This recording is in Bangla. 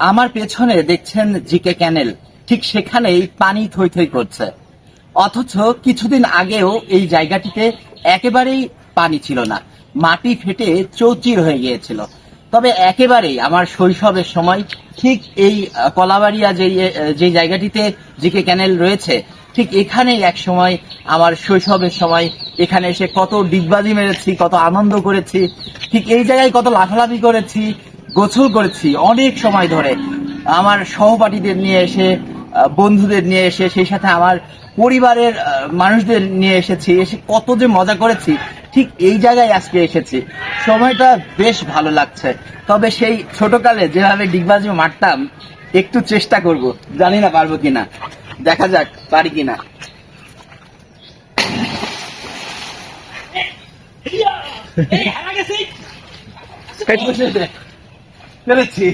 আমার পেছনে দেখছেন জিকে ক্যানেল। ঠিক সেখানেই পানি থই থই করছে। অথচ কিছুদিন আগেও এই জায়গাটিতে একেবারেই পানি ছিল না। মাটি ফেটে চৌচির হয়ে গিয়েছিল। তবে একেবারেই আমার শৈশবের সময় ঠিক এই কলাবাড়িয়া যে যে জায়গাটিতে জিকে ক্যানেল রয়েছে, ঠিক এখানেই এক সময় আমার শৈশবের সময় এখানে এসে কত ডিগবাজি মেরেছি, কত আনন্দ করেছি, ঠিক এই জায়গায় কত লাফালাফি করেছি গোসল করেছি অনেক সময় ধরে। আমার সহপাঠীদের নিয়ে এসে বন্ধুদের নিয়ে এসে সেই সাথে আমার পরিবারের মানুষদের নিয়ে এসেছি এসে কত যে মজা করেছি ঠিক এই জায়গায় আজকে এসেছি। সময়টা বেশ ভালো লাগছে। তবে সেই ছোটকালে যেভাবে ডিগবাজি মারতাম একটু চেষ্টা করব। জানি না পারব কিনা। দেখা যাক পারি কিনা। পেরেছি